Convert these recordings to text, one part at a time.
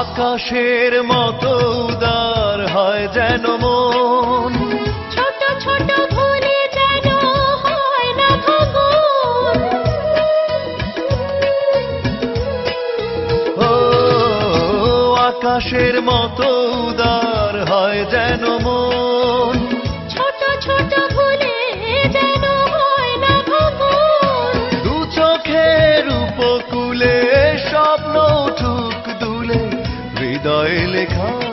আকাশের মতো উদার হয় যেন মন। ছোট ছোট ভুলে যেন হয় না ভাঙন ও আকাশের মতো উদার হয় যেন মন। হৃদয়ে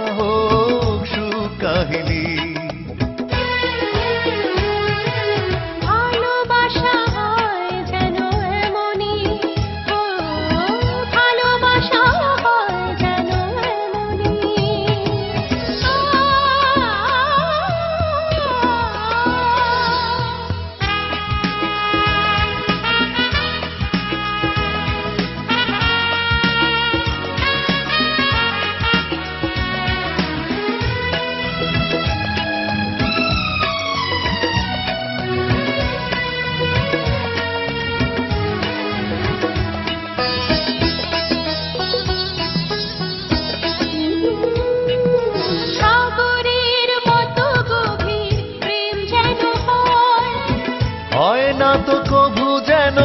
না তো কভু যেন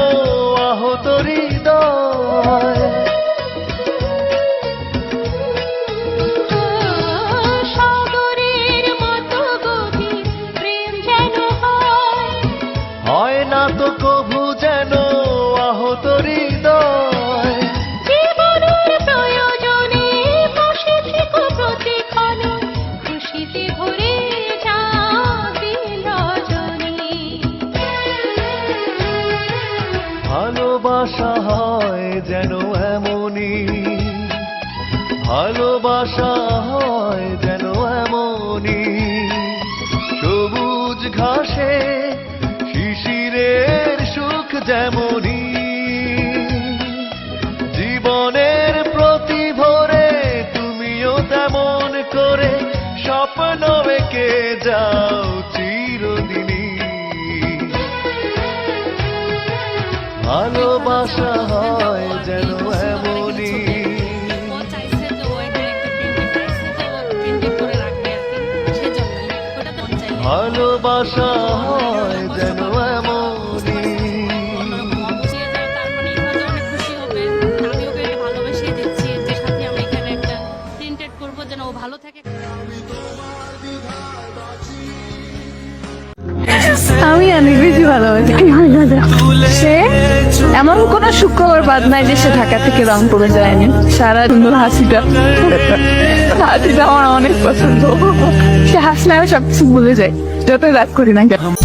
আহত হৃদয়। হয়। হয় না তো কভু যেন এমনই। ভালোবাসা হয় যেন এমনই। সবুজ ঘাসে শিশিরের সুখ যেমনই। জীবনের প্রতি ভোরে তুমিও তেমন করে স্বপ্ন এঁকে যাও চিরদিনই। ভালোবাসা প্রিন্টেড করব যেন আমি অনেক বেশি ভালোবাসি। সে এমন কোন শুক্রবার বাদ নাই যে সে ঢাকা থেকে রংপুরে যায়নি। সারা সুন্দর হাসিটা। হাসিটা আমার অনেক পছন্দ। হাসলে আমি সবকিছু ভুলে যাই। যতই রাগ করি না কেন।